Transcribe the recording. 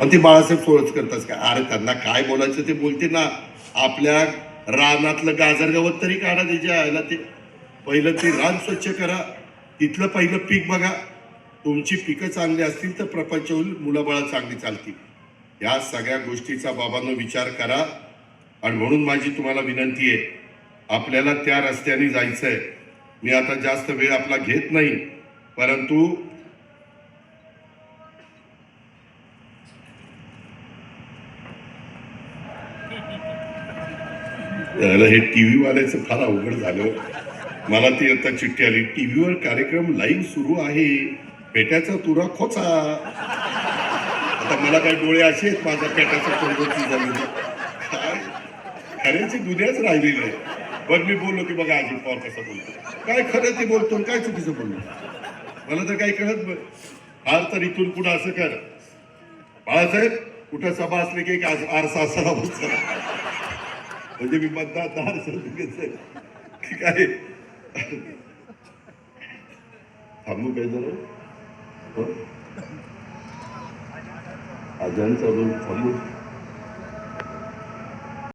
आणि ते बाळासाहेब सोळच करतात. का अरे त्यांना काय बोलायचं ते बोलते ना. आपल्या रानातलं गाजर गवत तरी काढा त्याच्या आयला ते. पहिलं ते रान स्वच्छ करा. तिथलं पहिलं पीक बघा. तुमची पिकं चांगली असतील तर प्रपंच होईल मुलंबाळं चांगली चालतील. या सगळ्या गोष्टीचा बाबांनो विचार करा. आणि म्हणून माझी तुम्हाला विनंती आहे आपल्याला त्या रस्त्याने जायचं आहे मी आता जास्त वेळ आपला घेत नाही. परंतु हे टीव्ही वाल्याचं फार अवघड झालं. मला ती आता चिठ्ठी आली टीव्हीवर कार्यक्रम लाईव्ह सुरू आहे. पेट्याचा तुरा खोचा. आता मला काय डोळे असे आहेत माझ्या पेट्याचा कोणती झाली. काय? खऱ्याची दुनियाच राहिलेली आहे. पण मी बोललो की बघा अजित पवार कसं बोलतो. काय खरं ते बोलतो आणि काय चुकीचं बोललो मला तर काही कळत फार तर इथून पुढे असं कर. बाळासाहेब कुठं सभा असली की एक आरसा असावा बसला म्हणजे मी मतदार काय? थांबू काय झालं हो? अजून चालू थांबू.